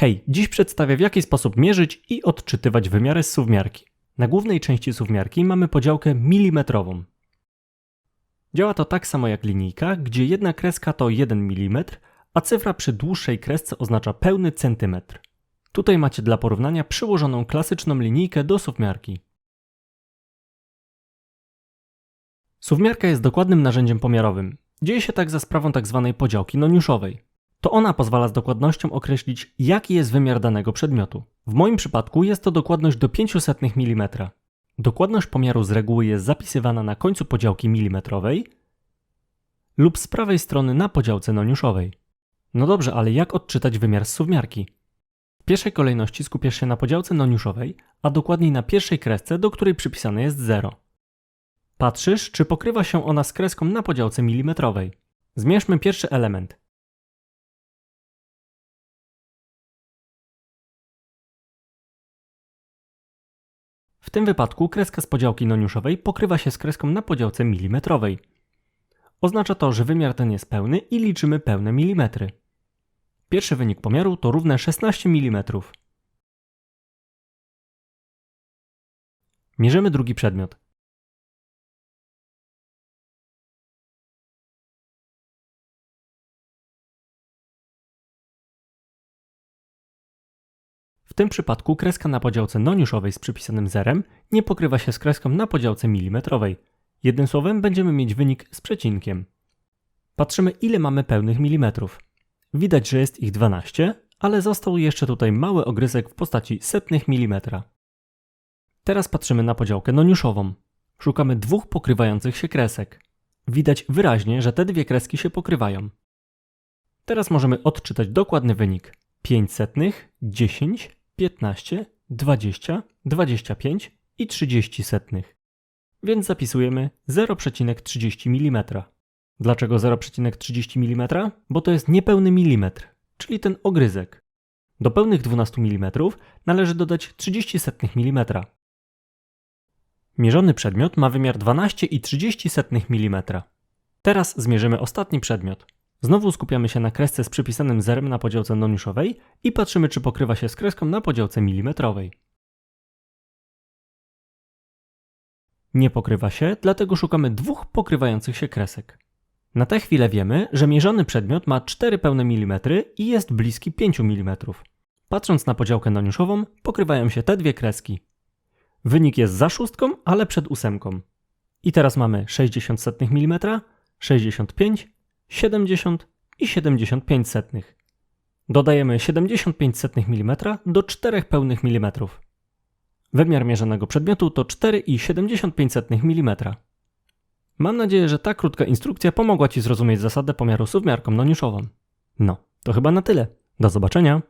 Hej, dziś przedstawię w jaki sposób mierzyć i odczytywać wymiary z suwmiarki. Na głównej części suwmiarki mamy podziałkę milimetrową. Działa to tak samo jak linijka, gdzie jedna kreska to 1 mm, a cyfra przy dłuższej kresce oznacza pełny centymetr. Tutaj macie dla porównania przyłożoną klasyczną linijkę do suwmiarki. Suwmiarka jest dokładnym narzędziem pomiarowym. Dzieje się tak za sprawą tzw. podziałki noniuszowej. To ona pozwala z dokładnością określić, jaki jest wymiar danego przedmiotu. W moim przypadku jest to dokładność do 500 mm. Dokładność pomiaru z reguły jest zapisywana na końcu podziałki milimetrowej lub z prawej strony na podziałce noniuszowej. No dobrze, ale jak odczytać wymiar z suwmiarki? W pierwszej kolejności skupiasz się na podziałce noniuszowej, a dokładniej na pierwszej kresce, do której przypisane jest 0. Patrzysz, czy pokrywa się ona z kreską na podziałce milimetrowej. Zmierzmy pierwszy element. W tym wypadku kreska z podziałki noniuszowej pokrywa się z kreską na podziałce milimetrowej. Oznacza to, że wymiar ten jest pełny i liczymy pełne milimetry. Pierwszy wynik pomiaru to równe 16 mm. Mierzymy drugi przedmiot. Tym przypadku kreska na podziałce noniuszowej z przypisanym zerem nie pokrywa się z kreską na podziałce milimetrowej. Jednym słowem będziemy mieć wynik z przecinkiem. Patrzymy ile mamy pełnych milimetrów. Widać, że jest ich 12, ale został jeszcze tutaj mały ogryzek w postaci setnych milimetra. Teraz patrzymy na podziałkę noniuszową. Szukamy dwóch pokrywających się kresek. Widać wyraźnie, że te dwie kreski się pokrywają. Teraz możemy odczytać dokładny wynik. 5 setnych, 10, 15, 20, 25 i 30 setnych. Więc zapisujemy 0,30 mm. Dlaczego 0,30 mm? Bo to jest niepełny milimetr, czyli ten ogryzek. Do pełnych 12 mm należy dodać 30 setnych mm. Mierzony przedmiot ma wymiar 12,30 mm. Teraz zmierzymy ostatni przedmiot. Znowu skupiamy się na kresce z przypisanym zerem na podziałce noniuszowej i patrzymy, czy pokrywa się z kreską na podziałce milimetrowej. Nie pokrywa się, dlatego szukamy dwóch pokrywających się kresek. Na tę chwilę wiemy, że mierzony przedmiot ma 4 pełne milimetry i jest bliski 5 mm. Patrząc na podziałkę noniuszową, pokrywają się te dwie kreski. Wynik jest za szóstką, ale przed ósemką. I teraz mamy 60 mm, 65 70 i 75 setnych. Dodajemy 75 setnych mm do 4 pełnych milimetrów. Wymiar mierzonego przedmiotu to 4,75 mm. Mam nadzieję, że ta krótka instrukcja pomogła Ci zrozumieć zasadę pomiaru suwmiarką noniuszową. No, to chyba na tyle. Do zobaczenia.